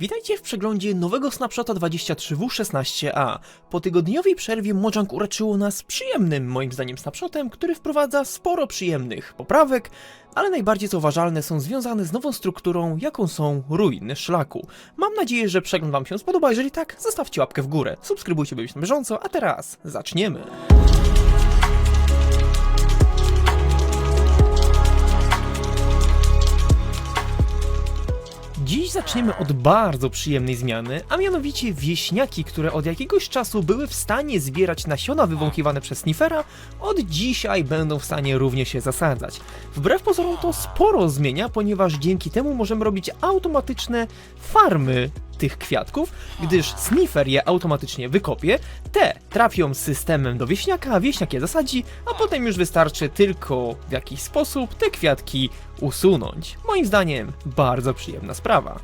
Witajcie w przeglądzie nowego Snapshota 23W16A. Po tygodniowej przerwie Mojang uraczyło nas przyjemnym, moim zdaniem, snapshotem, który wprowadza sporo przyjemnych poprawek, ale najbardziej zauważalne są związane z nową strukturą, jaką są ruiny szlaku. Mam nadzieję, że przegląd Wam się spodoba, jeżeli tak, zostawcie łapkę w górę, subskrybujcie, by być na bieżąco, a teraz zaczniemy. Dziś zaczniemy od bardzo przyjemnej zmiany, a mianowicie wieśniaki, które od jakiegoś czasu były w stanie zbierać nasiona wywąchiwane przez Snifera, od dzisiaj będą w stanie również się zasadzać. Wbrew pozorom to sporo zmienia, ponieważ dzięki temu możemy robić automatyczne farmy tych kwiatków, gdyż Sniffer je automatycznie wykopie, te trafią systemem do wieśniaka, wieśniak je zasadzi, a potem już wystarczy tylko w jakiś sposób te kwiatki usunąć. Moim zdaniem bardzo przyjemna sprawa.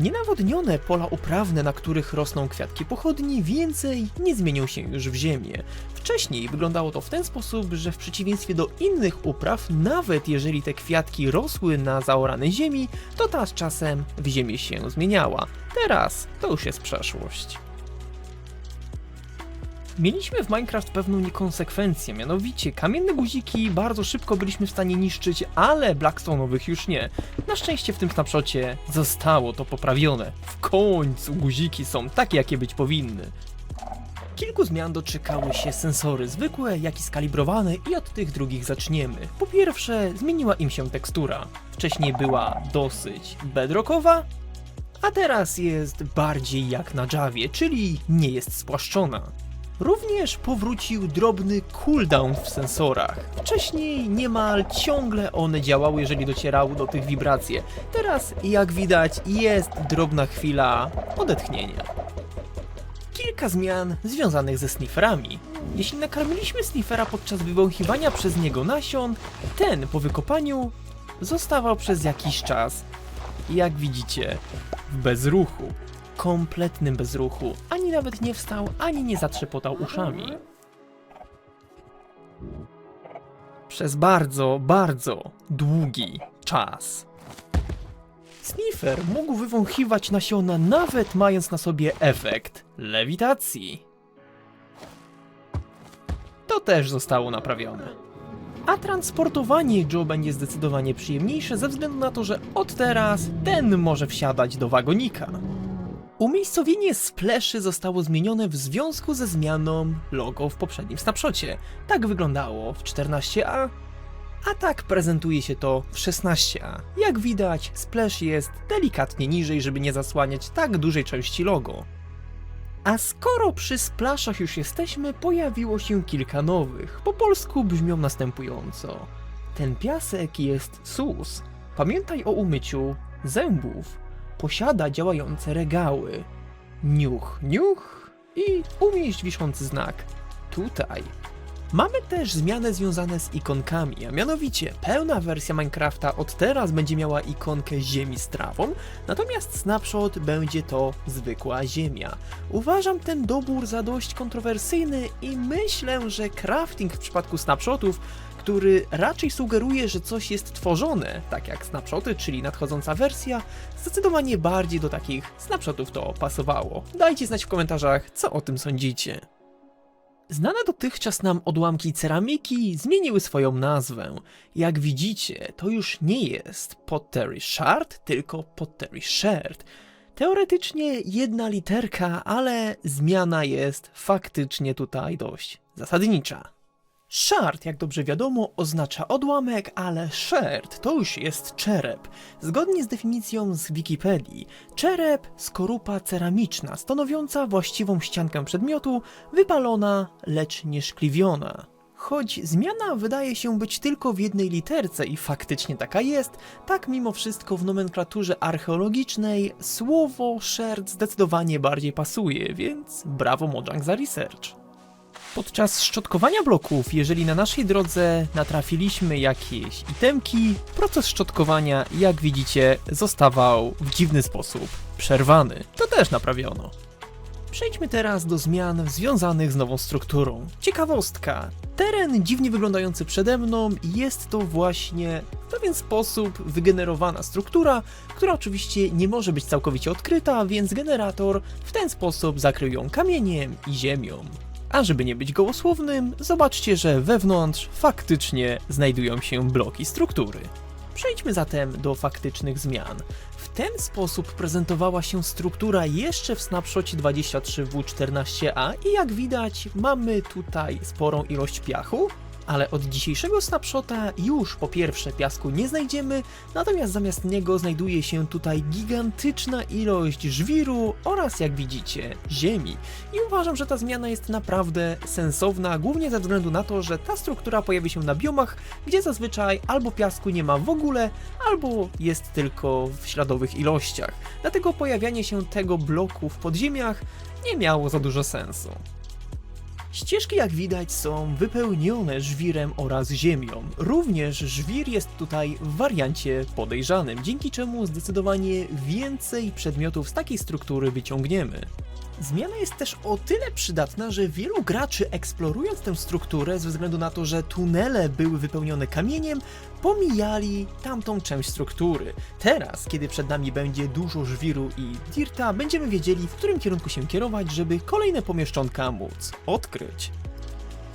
Nienawodnione pola uprawne, na których rosną kwiatki pochodni, więcej nie zmienią się już w ziemię. Wcześniej wyglądało to w ten sposób, że w przeciwieństwie do innych upraw, nawet jeżeli te kwiatki rosły na zaoranej ziemi, to ta z czasem w ziemię się zmieniała. Teraz to już jest przeszłość. Mieliśmy w Minecraft pewną niekonsekwencję, mianowicie kamienne guziki bardzo szybko byliśmy w stanie niszczyć, ale Blackstone'owych już nie. Na szczęście w tym snapshocie zostało to poprawione. W końcu guziki są takie, jakie być powinny. Kilku zmian doczekały się sensory zwykłe, jak i skalibrowane i od tych drugich zaczniemy. Po pierwsze, zmieniła im się tekstura. Wcześniej była dosyć bedrockowa, a teraz jest bardziej jak na Javie, czyli nie jest spłaszczona. Również powrócił drobny cooldown w sensorach. Wcześniej niemal ciągle one działały, jeżeli docierały do tych wibracji. Teraz, jak widać, jest drobna chwila odetchnienia. Kilka zmian związanych ze snifferami. Jeśli nakarmiliśmy sniffera podczas wywąchiwania przez niego nasion, ten po wykopaniu zostawał przez jakiś czas, jak widzicie, w bezruchu. Kompletnym bezruchu. Ani nawet nie wstał, ani nie zatrzepotał uszami. Przez bardzo, bardzo długi czas. Sniffer mógł wywąchiwać nasiona nawet mając na sobie efekt lewitacji. To też zostało naprawione. A transportowanie Joe będzie zdecydowanie przyjemniejsze ze względu na to, że od teraz ten może wsiadać do wagonika. Umiejscowienie spleszy zostało zmienione w związku ze zmianą logo w poprzednim snapshocie. Tak wyglądało w 14a, a tak prezentuje się to w 16a. Jak widać, splash jest delikatnie niżej, żeby nie zasłaniać tak dużej części logo. A skoro przy splaszach już jesteśmy, pojawiło się kilka nowych. Po polsku brzmią następująco. Ten piasek jest sus. Pamiętaj o umyciu zębów. Posiada działające regały. Niuch, niuch i umieść wiszący znak. Tutaj. Mamy też zmiany związane z ikonkami, a mianowicie pełna wersja Minecrafta od teraz będzie miała ikonkę ziemi z trawą, natomiast snapshot będzie to zwykła ziemia. Uważam ten dobór za dość kontrowersyjny i myślę, że crafting w przypadku snapshotów, który raczej sugeruje, że coś jest tworzone, tak jak snapshoty, czyli nadchodząca wersja, zdecydowanie bardziej do takich snapshotów to pasowało. Dajcie znać w komentarzach, co o tym sądzicie. Znane dotychczas nam odłamki ceramiki zmieniły swoją nazwę. Jak widzicie, to już nie jest Pottery Shard, tylko Pottery Shard. Teoretycznie jedna literka, ale zmiana jest faktycznie tutaj dość zasadnicza. Shard, jak dobrze wiadomo, oznacza odłamek, ale shard to już jest czerep. Zgodnie z definicją z Wikipedii, czerep skorupa ceramiczna, stanowiąca właściwą ściankę przedmiotu, wypalona, lecz nie szkliwiona. Choć zmiana wydaje się być tylko w jednej literce i faktycznie taka jest, tak mimo wszystko w nomenklaturze archeologicznej słowo shard zdecydowanie bardziej pasuje, więc brawo Mojang za research. Podczas szczotkowania bloków, jeżeli na naszej drodze natrafiliśmy jakieś itemki, proces szczotkowania, jak widzicie, zostawał w dziwny sposób przerwany. To też naprawiono. Przejdźmy teraz do zmian związanych z nową strukturą. Ciekawostka. Teren dziwnie wyglądający przede mną jest to właśnie w pewien sposób wygenerowana struktura, która oczywiście nie może być całkowicie odkryta, więc generator w ten sposób zakrył ją kamieniem i ziemią. A żeby nie być gołosłownym, zobaczcie, że wewnątrz faktycznie znajdują się bloki struktury. Przejdźmy zatem do faktycznych zmian. W ten sposób prezentowała się struktura jeszcze w snapshocie 23W14A i jak widać mamy tutaj sporą ilość piachu, ale od dzisiejszego snapshota już po pierwsze piasku nie znajdziemy, natomiast zamiast niego znajduje się tutaj gigantyczna ilość żwiru oraz jak widzicie ziemi. I uważam, że ta zmiana jest naprawdę sensowna, głównie ze względu na to, że ta struktura pojawi się na biomach, gdzie zazwyczaj albo piasku nie ma w ogóle, albo jest tylko w śladowych ilościach. Dlatego pojawianie się tego bloku w podziemiach nie miało za dużo sensu. Ścieżki, jak widać, są wypełnione żwirem oraz ziemią. Również żwir jest tutaj w wariancie podejrzanym, dzięki czemu zdecydowanie więcej przedmiotów z takiej struktury wyciągniemy. Zmiana jest też o tyle przydatna, że wielu graczy eksplorując tę strukturę ze względu na to, że tunele były wypełnione kamieniem, pomijali tamtą część struktury. Teraz, kiedy przed nami będzie dużo żwiru i dirta, będziemy wiedzieli, w którym kierunku się kierować, żeby kolejne pomieszczonka móc odkryć.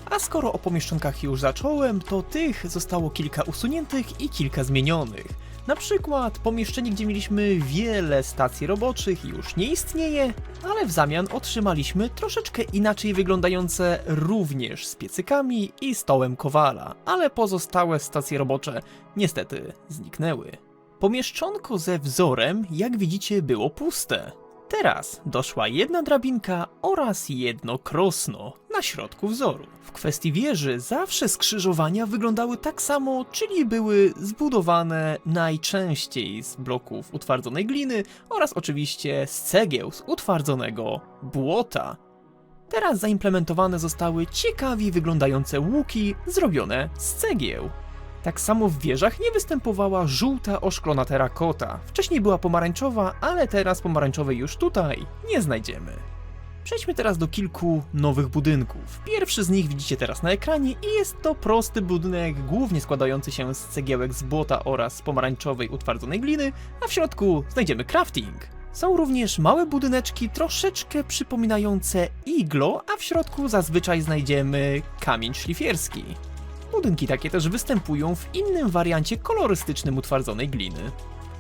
A skoro o pomieszczonkach już zacząłem, to tych zostało kilka usuniętych i kilka zmienionych. Na przykład pomieszczenie, gdzie mieliśmy wiele stacji roboczych już nie istnieje, ale w zamian otrzymaliśmy troszeczkę inaczej wyglądające również z piecykami i stołem kowala, ale pozostałe stacje robocze niestety zniknęły. Pomieszczonko ze wzorem, jak widzicie, było puste. Teraz doszła jedna drabinka oraz jedno krosno na środku wzoru. W kwestii wieży zawsze skrzyżowania wyglądały tak samo, czyli były zbudowane najczęściej z bloków utwardzonej gliny oraz oczywiście z cegieł z utwardzonego błota. Teraz zaimplementowane zostały ciekawie wyglądające łuki zrobione z cegieł. Tak samo w wieżach nie występowała żółta oszklona terakota. Wcześniej była pomarańczowa, ale teraz pomarańczowej już tutaj nie znajdziemy. Przejdźmy teraz do kilku nowych budynków. Pierwszy z nich widzicie teraz na ekranie i jest to prosty budynek, głównie składający się z cegiełek z błota oraz pomarańczowej utwardzonej gliny, a w środku znajdziemy crafting. Są również małe budyneczki troszeczkę przypominające iglo, a w środku zazwyczaj znajdziemy kamień szlifierski. Budynki takie też występują w innym wariancie kolorystycznym utwardzonej gliny.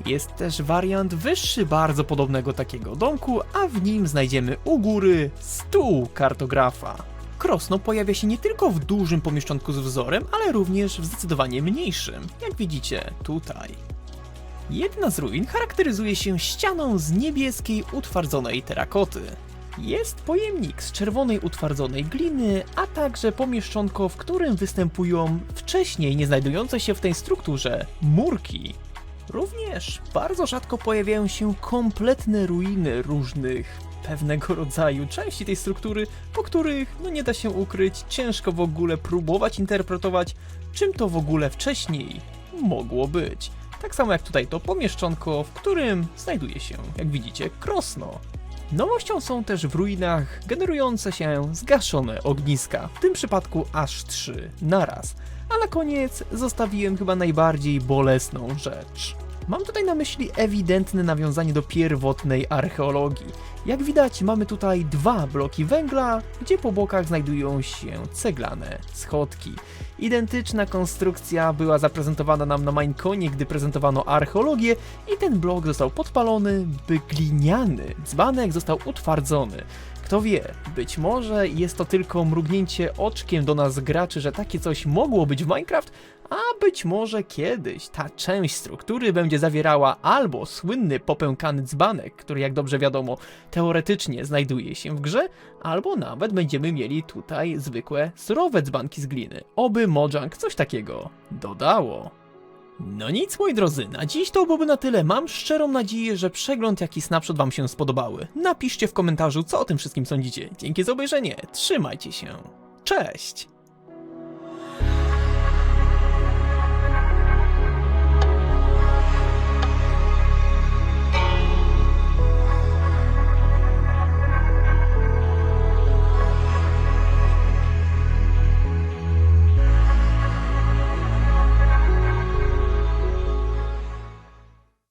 Jest też wariant wyższy bardzo podobnego takiego domku, a w nim znajdziemy u góry stół kartografa. Krosno pojawia się nie tylko w dużym pomieszczonku z wzorem, ale również w zdecydowanie mniejszym, jak widzicie tutaj. Jedna z ruin charakteryzuje się ścianą z niebieskiej utwardzonej terakoty. Jest pojemnik z czerwonej utwardzonej gliny, a także pomieszczonko, w którym występują wcześniej nie znajdujące się w tej strukturze murki. Również bardzo rzadko pojawiają się kompletne ruiny różnych pewnego rodzaju części tej struktury, po których no nie da się ukryć, ciężko w ogóle próbować interpretować, czym to w ogóle wcześniej mogło być. Tak samo jak tutaj to pomieszczonko, w którym znajduje się, jak widzicie, krosno. Nowością są też w ruinach generujące się zgaszone ogniska, w tym przypadku aż trzy naraz. A na koniec zostawiłem chyba najbardziej bolesną rzecz. Mam tutaj na myśli ewidentne nawiązanie do pierwotnej archeologii. Jak widać, mamy tutaj dwa bloki węgla, gdzie po bokach znajdują się ceglane schodki. Identyczna konstrukcja była zaprezentowana nam na Mineconie, gdy prezentowano archeologię i ten blok został podpalony, by gliniany dzbanek został utwardzony. Kto wie, być może jest to tylko mrugnięcie oczkiem do nas graczy, że takie coś mogło być w Minecraft, a być może kiedyś ta część struktury będzie zawierała albo słynny popękany dzbanek, który jak dobrze wiadomo teoretycznie znajduje się w grze, albo nawet będziemy mieli tutaj zwykłe surowe dzbanki z gliny. Oby Mojang coś takiego dodało. No nic, moi drodzy, na dziś to byłoby na tyle. Mam szczerą nadzieję, że przegląd jak i snapshot wam się spodobały. Napiszcie w komentarzu, co o tym wszystkim sądzicie. Dzięki za obejrzenie, trzymajcie się. Cześć!